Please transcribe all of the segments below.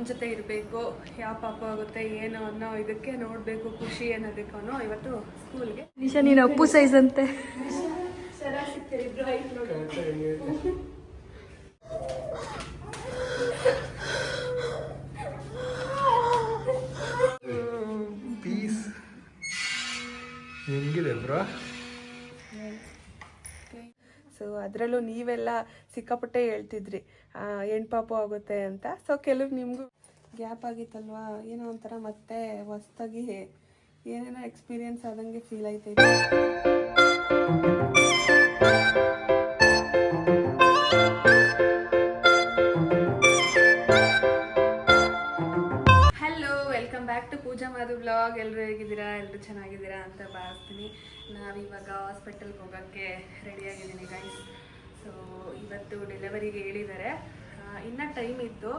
ಅಮ್ಮನ ಜೊತೆ ಇರಬೇಕು ಯಾವ ಪಾಪ ಆಗುತ್ತೆ ಏನು ಅನ್ನೋ ಇದಕ್ಕೆ ನೋಡಬೇಕು ಖುಷಿ ಅನ್ನೋದಕ್ಕೆ ಅನ್ನೋ ಇವತ್ತು ಸ್ಕೂಲ್ಗೆ. ನಿಶಾ ನೀನು ಅಪ್ಪು ಸೈಜ್ ಅಂತೆ. ಪೀಸ್ ಹೆಂಗಿದೆ ಬ್ರೋ? ಸೊ ಅದರಲ್ಲೂ ನೀವೆಲ್ಲ ಸಿಕ್ಕಾಪಟ್ಟೆ ಹೇಳ್ತಿದ್ರಿ. ಹೆಣ್ಣು ಪಾಪು ಆಗುತ್ತೆ ಅಂತ. ಸೊ ಕೆಲವು ನಿಮಗೂ ಗ್ಯಾಪ್ ಆಗಿತ್ತಲ್ವಾ? ಏನೋ ಒಂಥರ ಮತ್ತೆ ಹೊಸ್ದಾಗಿ ಏನೇನೋ ಎಕ್ಸ್ಪೀರಿಯನ್ಸ್ ಆದಂಗೆ ಫೀಲ್ ಆಯ್ತೈತೆ. ಬ್ಲಾಗ್ ಎಲ್ಲರೂ ಹೇಗಿದ್ದೀರಾ? ಎಲ್ಲರೂ ಚೆನ್ನಾಗಿದ್ದೀರಾ ಅಂತ ಭಾವಿಸ್ತೀನಿ. ನಾವಿವಾಗ ಹಾಸ್ಪಿಟಲ್ಗೆ ಹೋಗೋಕ್ಕೆ ರೆಡಿಯಾಗಿದ್ದೀನಿ ಗೈಸ್ ಸೊ ಇವತ್ತು ಡೆಲಿವರಿಗೆ ಹೇಳಿದ್ದಾರೆ. ಇನ್ನೂ ಟೈಮ್ ಇತ್ತು.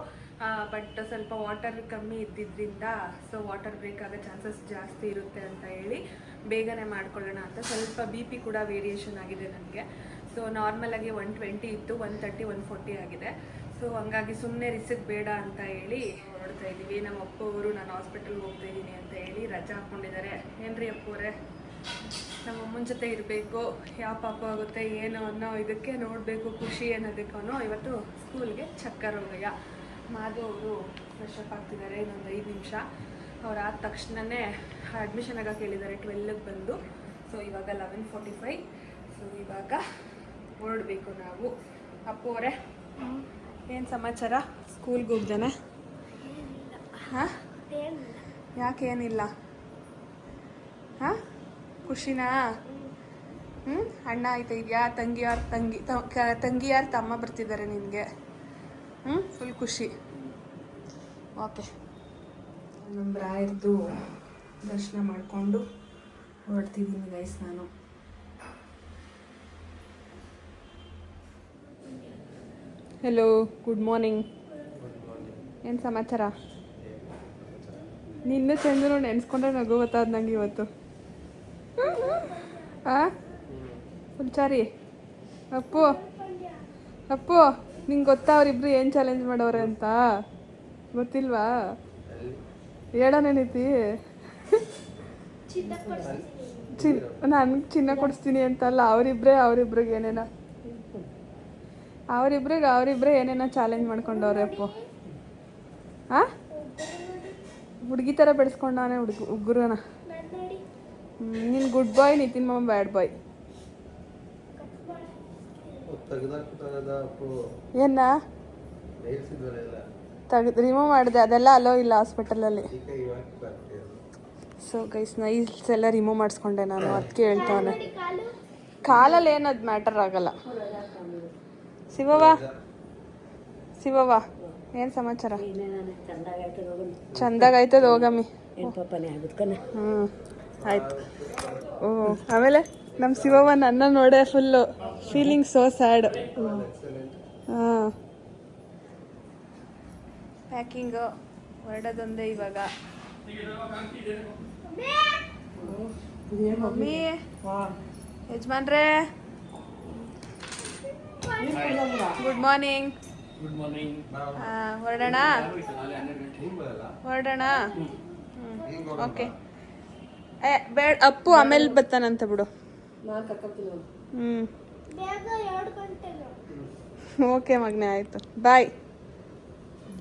ಬಟ್ ಸ್ವಲ್ಪ ವಾಟರ್ ಕಮ್ಮಿ ಇದ್ದಿದ್ದರಿಂದ ಸೊ ವಾಟರ್ ಬ್ರೇಕ್ ಆಗೋ ಚಾನ್ಸಸ್ ಜಾಸ್ತಿ ಇರುತ್ತೆ ಅಂತ ಹೇಳಿ ಬೇಗನೆ ಮಾಡ್ಕೊಳ್ಳೋಣ ಅಂತ. ಸ್ವಲ್ಪ ಬಿ ಪಿ ಕೂಡ ವೇರಿಯೇಷನ್ ಆಗಿದೆ ನನಗೆ. ಸೊ ನಾರ್ಮಲಾಗಿ ಒನ್ ಟ್ವೆಂಟಿ ಇತ್ತು ಒನ್ ತರ್ಟಿ ಒನ್ ಫೋರ್ಟಿ ಆಗಿದೆ. ಸೊ ಹಂಗಾಗಿ ಸುಮ್ಮನೆ ರಿಸ್ಕ್ ಬೇಡ ಅಂತ ಹೇಳಿ ಹೊರಡ್ತಾ ಇದ್ದೀವಿ. ನಮ್ಮ ಅಪ್ಪ ಅವರು ನಾನು ಹಾಸ್ಪಿಟಲ್ಗೆ ಹೋಗ್ತಾ ಇದ್ದೀನಿ ಅಂತ ಹೇಳಿ ರಜಾ ಹಾಕ್ಕೊಂಡಿದ್ದಾರೆ ಏನ್ರಿ ಅಪ್ಪೋರೆ ನಮ್ಮ ಅಮ್ಮನ ಜೊತೆ ಇರಬೇಕು. ಯಾವ ಪಾಪ ಆಗುತ್ತೆ, ಏನು ಅನ್ನೋ ಇದಕ್ಕೆ ನೋಡಬೇಕು, ಖುಷಿ ಅನ್ನೋದಕ್ಕೆ ಅನ್ನೋ ಇವತ್ತು ಸ್ಕೂಲ್ಗೆ ಚಕ್ಕರ್ ಹೋಗಯ್ಯ ಮಾಧು ಅವರು ಫ್ರೆಶ್ ಆಗ್ತಿದ್ದಾರೆ, ಇನ್ನೊಂದು ಐದು ನಿಮಿಷ. ಅವ್ರು ಆದ ತಕ್ಷಣನೇ ಅಡ್ಮಿಷನ್ ಆಗ ಕೇಳಿದ್ದಾರೆ ಟ್ವೆಲ್ಗೆ ಬಂದು. ಸೊ ಇವಾಗ ಲೆವೆನ್ ಫಾರ್ಟಿ ಫೈವ್ ಸೊ ಇವಾಗ ಹೊರಡಬೇಕು ನಾವು. ಅಪ್ಪು ಅವರೇ ಏನು ಸಮಾಚಾರ? ಸ್ಕೂಲ್ಗೆ ಹೋಗ್ದಾನೆ? ಹಾಂ? ಯಾಕೆ ಏನಿಲ್ಲ? ಹಾಂ? ಖುಷಿನಾ? ಹ್ಞೂ ಅಣ್ಣ ಆಯ್ತಾ ಇದೆಯಾ? ತಂಗಿ ಯಾರು ತಂಗಿ, ತ- ಕ- ತಂಗಿ ಯಾರು ತಮ್ಮ ಬರ್ತಿದ್ದಾರೆ ನಿನಗೆ. ಹ್ಞೂ ಫುಲ್ ಖುಷಿ. ಓಕೆ. ನಮ್ಮ ರಾಯರ್ದು ದರ್ಶನ ಮಾಡಿಕೊಂಡು ಹೊರಡ್ತಿದ್ದೀನಿ ಗೈಸ್ ನಾನು. ಹೆಲೋ ಗುಡ್ ಮಾರ್ನಿಂಗ್ ಏನು ಸಮಾಚಾರ? ನಿನ್ನೆ ಚಂದ್ರು ನೆನೆಸ್ಕೊಂಡ್ರೆ ನಗು ಗೊತ್ತಾದ ನಂಗೆ ಇವತ್ತು. ಆ? ಹುಲ್ಚಾರಿ ಅಪ್ಪು? ಅಪ್ಪು ನಿಂಗೆ ಗೊತ್ತಾ ಅವರಿಬ್ರು ಏನು ಚಾಲೆಂಜ್ ಮಾಡವ್ರೆ ಅಂತ? ಗೊತ್ತಿಲ್ವಾ? ಹೇಳೋನೇನೈತಿ ಚಿನ್ ನನ್ಗೆ ಚಿನ್ನ ಕೊಡಿಸ್ತೀನಿ ಅಂತಲ್ಲ ಅವರಿಬ್ರೇ ಅವರಿಬ್ರಿಗೆ ಏನೇನೋ. ಅವರಿಬ್ರಿಗೆ ಅವರಿಬ್ರೆ ಏನೇನೋ ಚಾಲೆಂಜ್ ಮಾಡ್ಕೊಂಡವ್ರೆ ಅಪ್ಪು. ಆ? ಹುಡುಗಿ ಥರ ಬೆಳೆಸ್ಕೊಂಡವನೆ ಹುಡುಗ, ಉಗ್ರನ. ನೀನು ಗುಡ್ ಬಾಯ್ ನಿತಿನ್ ಮಾಮ ಬ್ಯಾಡ್ ಬಾಯ್ ಏನ? ತೆಗೆದು ರಿಮೂವ್ ಮಾಡಿದೆ, ಅದೆಲ್ಲ ಅಲೋ ಇಲ್ಲ ಹಾಸ್ಪಿಟಲಲ್ಲಿ ಸೊ ಗೈಸ್ ನೈಲ್ಸ್ ಎಲ್ಲ ರಿಮೂವ್ ಮಾಡಿಸ್ಕೊಂಡೆ ನಾನು ಅದಕ್ಕೆ ಹೇಳ್ತಾನೆ ಕಾಲಲ್ಲಿ ಏನದು ಮ್ಯಾಟರ್ ಆಗಲ್ಲ. ಶಿವವ ಶಿವವ ಏನು ಸಮಾಚಾರ? ಚಂದಾಗ ಆಯ್ತದ ಹೋಗಮ್ಮಿ. ಹ್ಞೂ ಆಯ್ತು. ಓ ಆಮೇಲೆ ನಮ್ಮ ಶಿವವ ನನ್ನ ನೋಡೆ ಫುಲ್ಲು ಫೀಲಿಂಗ್ ಸೋ ಸ್ಯಾಡ್ ಹಾಂ. ಪ್ಯಾಕಿಂಗು ಹೊರಡೋದೊಂದೇ ಇವಾಗ. ಮಮ್ಮಿ ಯಜಮಾನ್ರೇ. ಗುಡ್ ಮಾರ್ನಿಂಗ್ ಗುಡ್ ಮಾರ್ನಿಂಗ್ ಹೊರಡೋಣ ಹೊರಡೋಣ ಓಕೆ ಏ ಬೇಡ ಅಪ್ಪು ಆಮೇಲೆ ಬರ್ತಾನಂತ ಬಿಡು. ಹ್ಞೂ ಓಕೆ ಮಗ್ನೆ ಆಯಿತು. ಬಾಯ್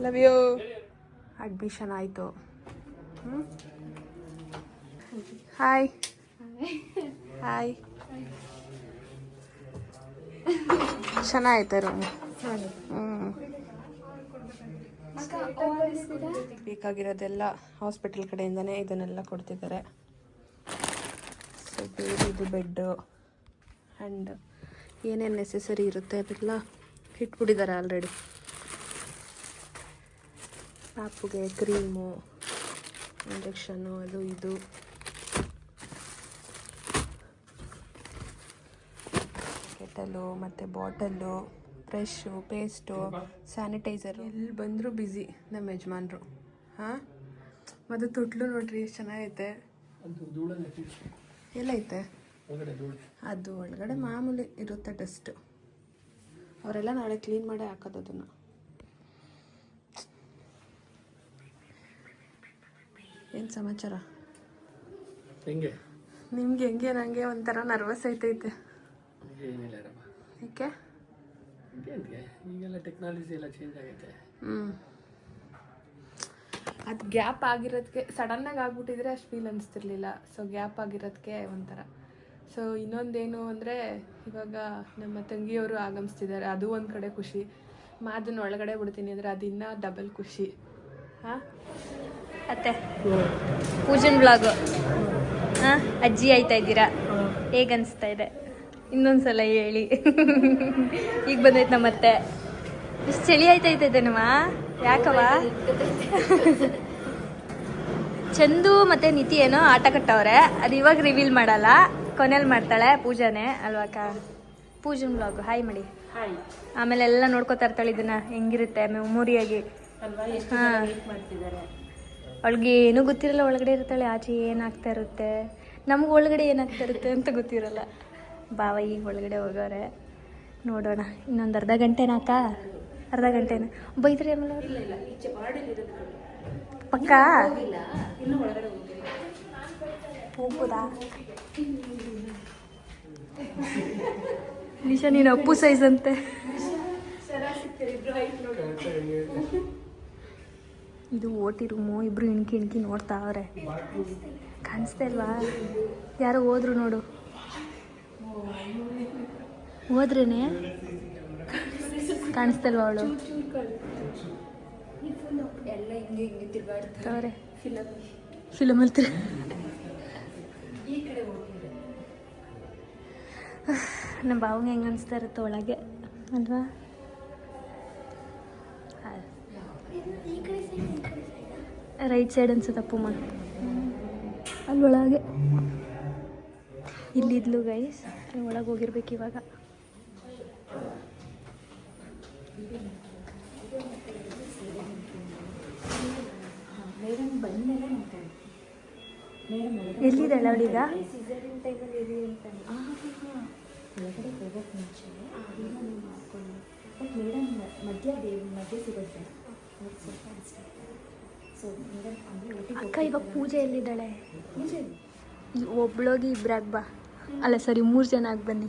ಲವ್ ಯು ಅಡ್ಮಿಷನ್ ಆಯಿತು. ಹಾಯ್ ಹಾಯ್ ಚೆನ್ನಾಗೈತೆ ರೂಮ್ ಬೇಕಾಗಿರೋದೆಲ್ಲ ಹಾಸ್ಪಿಟಲ್ ಕಡೆಯಿಂದನೇ ಇದನ್ನೆಲ್ಲ ಕೊಡ್ತಿದ್ದಾರೆ. ಸೊ ಇದು ಬೆಡ್ಡು ಆ್ಯಂಡ್ ಏನೇನು ನೆಸೆಸರಿ ಇರುತ್ತೆ ಅದೆಲ್ಲ ಇಟ್ಬಿಟ್ಟಿದ್ದಾರೆ ಆಲ್ರೆಡಿ ಪಾಪುಗೆ ಕ್ರೀಮು ಇಂಜೆಕ್ಷನ್ನು ಅದು ಇದು. ಕೆಟಲು ಮತ್ತು ಬಾಟಲ್ಲು ಬ್ರಷು ಪೇಸ್ಟು ಸ್ಯಾನಿಟೈಸರು. ಎಲ್ಲಿ ಬಂದರೂ ಬ್ಯುಸಿ ನಮ್ಮ ಯಜಮಾನ್ರು. ಹಾಂ? ಮತ್ತು ತೊಟ್ಲು ನೋಡ್ರಿ ಎಷ್ಟು ಚೆನ್ನಾಗೈತೆ. ಎಲ್ಲೈತೆ? ಅದು ಒಳಗಡೆ ಮಾಮೂಲಿ ಇರುತ್ತೆ ಡಸ್ಟು ಅವರೆಲ್ಲ ನಾಳೆ ಕ್ಲೀನ್ ಮಾಡಿ ಹಾಕೋದು ಅದನ್ನು. ಏನು ಸಮಾಚಾರ? ಹೆಂಗೆ? ನಿಮ್ಗೆ ಹೆಂಗೆ? ನನಗೆ ಒಂಥರ ನರ್ವಸ್ ಐತೈತೆ ಏನಿಲ್ಲ ರಮ್ಮ ಯಾಕೆ ಈಗೆಲ್ಲ ಟೆಕ್ನಾಲಜಿ ಎಲ್ಲ ಚೇಂಜ್ ಆಗೈತೆ. ಹ್ಞೂ ಅದು ಗ್ಯಾಪ್ ಆಗಿರೋದಕ್ಕೆ ಸಡನ್ನಾಗಿ ಆಗ್ಬಿಟ್ಟಿದ್ರೆ ಅಷ್ಟು ಫೀಲ್ ಅನಿಸ್ತಿರ್ಲಿಲ್ಲ. ಸೊ ಗ್ಯಾಪ್ ಆಗಿರೋದಕ್ಕೆ ಒಂಥರ. ಸೊ ಇನ್ನೊಂದೇನು ಅಂದರೆ ಇವಾಗ ನಮ್ಮ ತಂಗಿಯವರು ಆಗಮಿಸ್ತಿದ್ದಾರೆ. ಅದು ಒಂದು ಕಡೆ ಖುಷಿ. ಮಾದನ್ನ ಒಳಗಡೆ ಬಿಡ್ತೀನಿ ಅಂದರೆ ಅದು ಇನ್ನೂ ಡಬಲ್ ಖುಷಿ. ಹಾಂ? ಅತ್ತೆ ಪೂಜನ್ ಬ್ಲಾಗು ಹಾಂ? ಅಜ್ಜಿ ಆಯ್ತಾ ಇದ್ದೀರಾ? ಹೇಗೆ ಅನಿಸ್ತಾ ಇನ್ನೊಂದ್ಸಲ ಹೇಳಿ. ಈಗ ಬಂದೈತೆ ನಮ್ಮತ್ತೆ ಇಷ್ಟು ಚಳಿ ಆಯ್ತೈತೆ ನಮ್ಮ ಯಾಕವ ಚಂದು ಮತ್ತೆ ನಿತಿ ಏನೋ ಆಟ ಕಟ್ಟವ್ರೆ. ಅದು ಇವಾಗ ರಿವೀಲ್ ಮಾಡಲ್ಲ. ಕೊನೆಯಲ್ಲಿ ಮಾಡ್ತಾಳೆ ಪೂಜಾನೆ. ಅಲ್ವಾಕ ಪೂಜನ್ ಬ್ಲಾಗ್ ಹಾಯ್ ಮಾಡಿ. ಆಮೇಲೆ ಎಲ್ಲ ನೋಡ್ಕೋತಾ ಇರ್ತಾಳೆ ಇದನ್ನ. ಹೆಂಗಿರುತ್ತೆ ಮೆಮೊರಿಯಾಗಿ ಹಾಂ. ಅವಳಿಗೆ ಏನೂ ಗೊತ್ತಿರಲ್ಲ. ಒಳಗಡೆ ಇರ್ತಾಳೆ. ಆಚೆ ಏನಾಗ್ತಾ ಇರುತ್ತೆ? ನಮ್ಗೆ ಒಳಗಡೆ ಏನಾಗ್ತಾ ಇರುತ್ತೆ ಅಂತ ಗೊತ್ತಿರಲ್ಲ. ಬಾವ ಈಗ ಒಳಗಡೆ ಹೋಗೋರೆ ನೋಡೋಣ ಇನ್ನೊಂದು ಅರ್ಧ ಗಂಟೆನಾಕ ಅರ್ಧ ಗಂಟೆನ? ಬೈದ್ರಿ ಆಮೇಲೆ? ಪಕ್ಕ? ಹೋಗ್ಬೋದಾ? ನಿಶಾ ನೀನು ಅಪ್ಪು ಸೈಜ್ ಅಂತೆ. ಇದು ಓಟಿ ರೂಮು ಇಬ್ರು ಇಣ್ಕಿ ಇಣ್ಕಿ ನೋಡ್ತಾವ್ರೆ ಕಾಣಿಸ್ತಾ ಇಲ್ವಾ? ಯಾರೋ ಹೋದ್ರು ನೋಡು. ಹೋದ್ರೇನೆ? ಕಾಣಿಸ್ತಾ ಇಲ್ವಾ ಅವಳು ಫಿಲಮ್ ಫಿಲಮಲ್ಲಿ ತಿರ್ ನಮ್ಮ ಬಾವಂಗೆ ಹೆಂಗೆ ಅನಿಸ್ತಾ ಇರುತ್ತೆ ಒಳಗೆ ಅಲ್ವಾ? ರೈಟ್ ಸೈಡ್ ಅನ್ಸುತ್ತಪ್ಪಮ್ಮ ಅಲ್ಲಿ ಒಳಗೆ. ಇಲ್ಲಿದ್ಲು ಗೈಸ್ ಒಳಗೆ ಹೋಗಿರ್ಬೇಕು ಇವಾಗ. ಎಲ್ಲಿದ್ದಾಳೆ ಅವಳೀಗ? ಅಕ್ಕ ಇವಾಗ ಪೂಜೆ ಎಲ್ಲಿದ್ದಾಳೆ? ಪೂಜೆ ಒಬ್ಳೋಗಿ ಇಬ್ರಾಗ ಬಾ. ಅಲ್ಲ, ಸರಿ, ಮೂರು ಜನ ಆಗಿ ಬನ್ನಿ.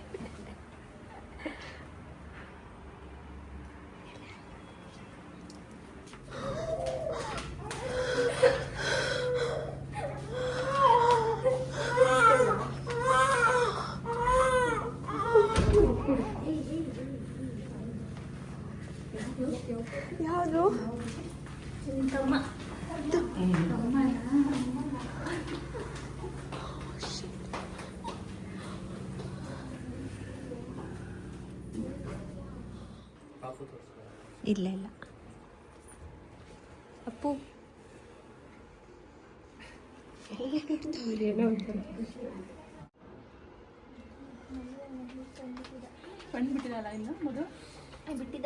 ಯಾವುದು ಇಲ್ಲ ಇಲ್ಲ. ಅಪ್ಪು. ಬಂದ್ಬಿಟ್ಟಿದಲ್ಲ ಇನ್ನು ಮಗು ಬಿಟ್ಟಿದ್ದ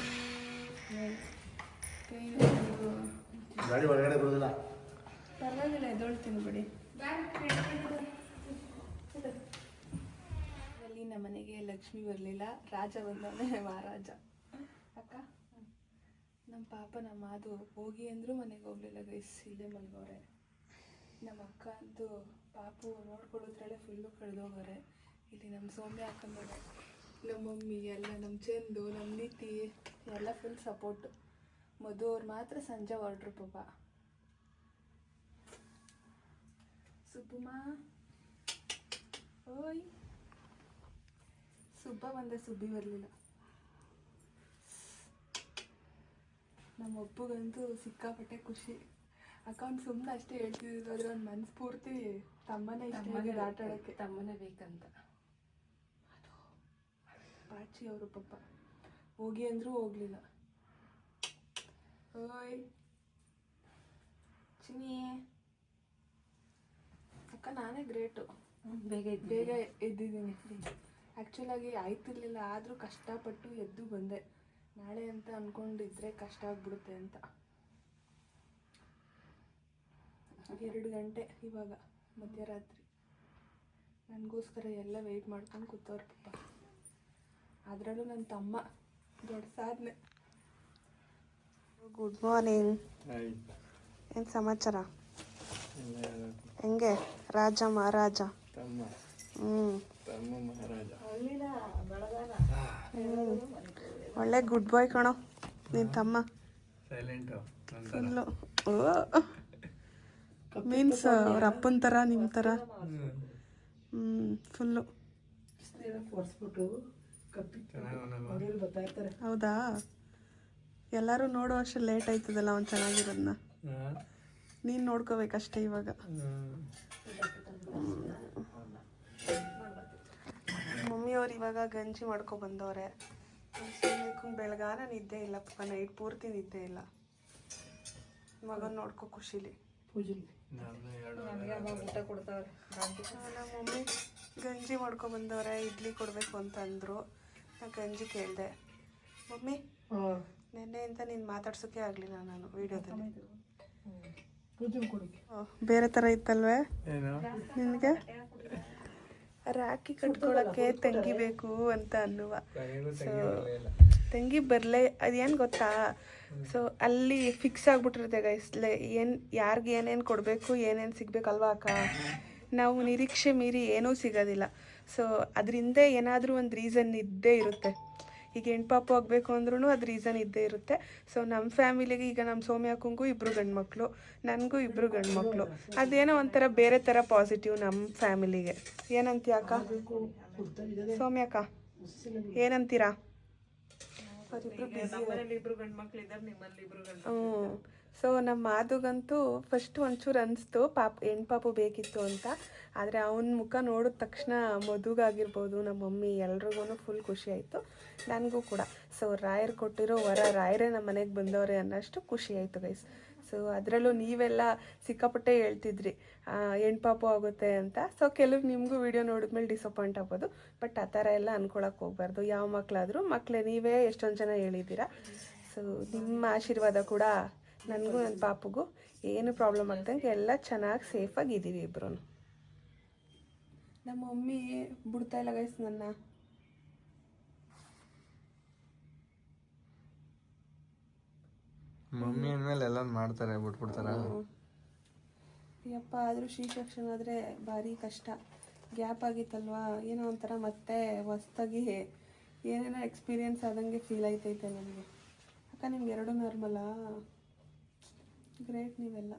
ರಾಜ ಬಂದವನೇ ಮಹಾರಾಜ. ಅಕ್ಕ ನಮ್ಮ ಪಾಪ ನಮ್ಮ ಅದು ಹೋಗಿ ಅಂದರೂ ಮನೆಗೆ ಹೋಗ್ಲಿಲ್ಲ ಗೈಸ್, ಇಲ್ಲೇ ಮಲ್ಗವ್ರೆ ನಮ್ಮ ಅಕ್ಕ ಅಂತೂ ಪಾಪು ನೋಡ್ಕೊಳ್ಳೋದ್ರಲ್ಲೇ ಫುಲ್ಲು ಕಳೆದೋಗವ್ರೆ. ಇಲ್ಲಿ ನಮ್ಮ ಸೌಮ್ಯ ಹಾಕೊಂಡೋಡೆ ನಮ್ಮ ಮಮ್ಮಿ, ಎಲ್ಲ ನಮ್ಮ ಚಂದು, ನಮ್ಮ ನೀತಿ ಎಲ್ಲ ಫುಲ್ ಸಪೋರ್ಟ್ ಮಧು ಅವ್ರು ಮಾತ್ರ ಸಂಜೆ ಹೊರಟ್ರು ಪಾಪ. ಸುಬ್ಬಮ್ಮ. ಓಯ್. ಸುಬ್ಬ ಬಂದ ಸುಬ್ಬಿ ಬರಲಿಲ್ಲ. ನಮ್ಮ ಒಬ್ಬಗಂತೂ ಸಿಕ್ಕಾಪಟ್ಟೆ ಖುಷಿ. ಅಕೌಂಟ್ ಸುಮ್ಮನೆ ಅಷ್ಟೇ ಹೇಳ್ತಿದ್ರು ಅದ್ರ ಒಂದು ಮನ್ಸು ಪೂರ್ತಿ ತಮ್ಮನೇ ಇಷ್ಟ ಆಟ ಆಡೋಕ್ಕೆ ತಮ್ಮನೇ ಬೇಕಂತ. ಪಾಚಿ ಅವರು ಪಪ್ಪ ಹೋಗಿ ಅಂದರೂ ಹೋಗ್ಲಿಲ್ಲ. ಓಯ್. ಚಿನಿ ಅಕ್ಕ ನಾನೇ ಗ್ರೇಟು. ಬೇಗ ಬೇಗ ಎದ್ದಿದ್ದೀನಿ. ಆ್ಯಕ್ಚುಲಾಗಿ ಆಯ್ತಿರ್ಲಿಲ್ಲ ಆದರೂ ಕಷ್ಟಪಟ್ಟು ಎದ್ದು ಬಂದೆ. ನಾಳೆ ಅಂತ ಅಂದ್ಕೊಂಡಿದ್ರೆ ಕಷ್ಟ ಆಗ್ಬಿಡುತ್ತೆ ಅಂತ. ಎರಡು ಗಂಟೆ ಇವಾಗ ಮಧ್ಯರಾತ್ರಿ. ನನಗೋಸ್ಕರ ಎಲ್ಲ ವೆಯ್ಟ್ ಮಾಡ್ಕೊಂಡು ಕೂತವ್ರ ಪಾಪ. ಅದರಲ್ಲೂ ನನ್ನ ತಮ್ಮ ದೊಡ್ಡ ಸಾಧನೆ. ಗುಡ್ ಮಾರ್ನಿಂಗ್ ಏನು ಸಮಾಚಾರ? ಹೆಂಗೆ? ರಾಜ ಮಹಾರಾಜ? ತಮ್ಮ. ಹ್ಞೂ ತಮ್ಮ ಮಹಾರಾಜ. ಒಳ್ಳೆ ಗುಡ್ ಬಾಯ್ ಕಣೋ ನಿನ್ನ ತಮ್ಮ. ಸೈಲೆಂಟು ಫುಲ್ಲು ಮೀನ್ಸ್ ಅವ್ರ ಅಪ್ಪನ ಥರ ನಿಮ್ಮ ಥರ ಹ್ಞೂ ಫುಲ್ಲು ಹೌದಾ? ಎಲ್ಲರೂ ನೋಡೋ ಅಷ್ಟು ಲೇಟ್ ಆಯ್ತದಲ್ಲ ಅವ್ನು ಚೆನ್ನಾಗಿರೋದನ್ನ ನೀನು ನೋಡ್ಕೋಬೇಕಷ್ಟೇ ಇವಾಗ. ಮಮ್ಮಿಯವ್ರು ಇವಾಗ ಗಂಜಿ ಮಾಡ್ಕೊ ಬಂದವ್ರೆ. ಬೆಳಗಾನ ನಿದ್ದೆ ಇಲ್ಲ ಪಾಪ ನೈಟ್ ಪೂರ್ತಿ ನಿದ್ದೆ ಇಲ್ಲ. ಮಗನ ನೋಡ್ಕೊ ಖುಷಿಲಿ. ನಮ್ಮ ಮಮ್ಮಿ ಗಂಜಿ ಮಾಡ್ಕೊ ಬಂದವ್ರೆ ಇಡ್ಲಿ ಕೊಡಬೇಕು ಅಂತ ಅಂದರು. ನಾ ಗಂಜಿ ಕೇಳಿದೆ. ಮಮ್ಮಿ ನಿನ್ನೆಯಿಂದ ನೀನು ಮಾತಾಡ್ಸೋಕೆ ಆಗಲಿಲ್ಲ ನಾನು ವಿಡಿಯೋದಲ್ಲಿ. ಬೇರೆ ಥರ ಇತ್ತಲ್ವೇ? ಏನು? ನಿನಗೆ? ರಾಖಿ ಕಟ್ಕೊಳಕ್ಕೆ ತಂಗಿ ಬೇಕು ಅಂತ ಅನ್ನುವ. ಸೊ ತಂಗಿ ಬರಲೇ ಅದೇನು ಗೊತ್ತಾ? ಸೊ ಅಲ್ಲಿ ಫಿಕ್ಸ್ ಆಗ್ಬಿಟ್ಟಿರುತ್ತೆ ಗೈಸ್ಲೆ ಏನು ಯಾರಿಗೆ ಏನೇನು ಕೊಡಬೇಕು ಏನೇನು ಸಿಗಬೇಕಲ್ವಾ ಅಕ್ಕ? ನಾವು ನಿರೀಕ್ಷೆ ಮೀರಿ ಏನೂ ಸಿಗೋದಿಲ್ಲ. ಸೊ ಅದರಿಂದ ಏನಾದರೂ ಒಂದು ರೀಸನ್ ಇದ್ದೇ ಇರುತ್ತೆ. ಈಗ ಹೆಣ್ಪಾಪು ಆಗಬೇಕು ಅಂದ್ರೂ ಅದು ರೀಸನ್ ಇದ್ದೇ ಇರುತ್ತೆ. ಸೊ ನಮ್ಮ ಫ್ಯಾಮಿಲಿಗೆ ಈಗ ನಮ್ಮ ಸೌಮ್ಯಕ್ಕಂಗೂ ಇಬ್ಬರು ಗಂಡ್ಮಕ್ಳು ನನಗೂ ಇಬ್ಬರು ಗಂಡ್ಮಕ್ಳು. ಅದೇನೋ ಒಂಥರ ಬೇರೆ ಥರ ಪಾಸಿಟಿವ್ ನಮ್ಮ ಫ್ಯಾಮಿಲಿಗೆ ಏನಂತೀಯ ಅಕ್ಕ? ಸೌಮ್ಯಕ್ಕ ಏನಂತೀರಾ? ಹ್ಞೂ ಸೊ ನಮ್ಮ ಮಾದುಗಂತೂ ಫಸ್ಟ್ ಒಂಚೂರು ಅನಿಸ್ತು, ಪಾಪ ಹೆಣ್ಪಾಪು ಬೇಕಿತ್ತು ಅಂತ. ಆದರೆ ಅವನ ಮುಖ ನೋಡಿದ ತಕ್ಷಣ ಮದುಗಾಗಿರ್ಬೋದು ನಮ್ಮ ಮಮ್ಮಿ ಎಲ್ರಿಗೂ ಫುಲ್ ಖುಷಿ ಆಯಿತು. ನನಗೂ ಕೂಡ. ಸೊ ರಾಯರ್ ಕೊಟ್ಟಿರೋ ವರ ರಾಯರೇ ನಮ್ಮ ಮನೆಗೆ ಬಂದವರೇ ಅನ್ನೋಷ್ಟು ಖುಷಿ ಆಯಿತು ಗೈಸ್ ಸೊ ಅದರಲ್ಲೂ ನೀವೆಲ್ಲ ಸಿಕ್ಕಾಪಟ್ಟೆ ಹೇಳ್ತಿದ್ರಿ ಹೆಣ್ಣು ಪಾಪು ಆಗುತ್ತೆ ಅಂತ. ಸೊ ಕೆಲವು ನಿಮಗೂ ವಿಡಿಯೋ ನೋಡಿದ್ಮೇಲೆ ಡಿಸಪಾಯಿಂಟ್ ಆಗ್ಬೋದು. ಬಟ್ ಆ ಥರ ಎಲ್ಲ ಅನ್ಕೊಳಕ್ಕೆ ಹೋಗ್ಬಾರ್ದು. ಯಾವ ಮಕ್ಕಳಾದರೂ ಮಕ್ಕಳೇ ನೀವೇ ಎಷ್ಟೊಂದು ಜನ ಹೇಳಿದ್ದೀರಾ. ಸೊ ನಿಮ್ಮ ಆಶೀರ್ವಾದ ಕೂಡ ನನಗೂ ನನ್ನ ಪಾಪಗೂ ಏನು ಪ್ರಾಬ್ಲಮ್ ಆಗ್ದಂಗೆ ಎಲ್ಲ ಚೆನ್ನಾಗಿ ಸೇಫಾಗಿ ಇದ್ದೀವಿ ಇಬ್ಬರು ನಮ್ಮ ಮಮ್ಮಿ ಬಿಡ್ತಾ ಇಲ್ಲ ಗೈಸ್ ನನ್ನ. ಮಮ್ಮಿ ಅಂದ್ಮೇಲೆ ಎಲ್ಲ ಮಾಡ್ತಾರೆ ಬಿಟ್ಬಿಡ್ತಾರ? ಯಪ್ಪ ಆದರೂ ಶ್ರೀ ಶಿಕ್ಷಣ ಆದರೆ ಭಾರಿ ಕಷ್ಟ. ಗ್ಯಾಪ್ ಆಗಿತ್ತಲ್ವಾ? ಏನೋ ಒಂಥರ ಮತ್ತೆ ಹೊಸ್ದಾಗಿ ಏನೇನೋ ಎಕ್ಸ್ಪೀರಿಯನ್ಸ್ ಆದಂಗೆ ಫೀಲ್ ಆಯ್ತೈತೆ ನನಗೆ. ಅಕ್ಕ ನಿಮ್ಗೆ ಎರಡೂ ನಾರ್ಮಲಾ ಗ್ರೇಟ್ ನೀವೆಲ್ಲ.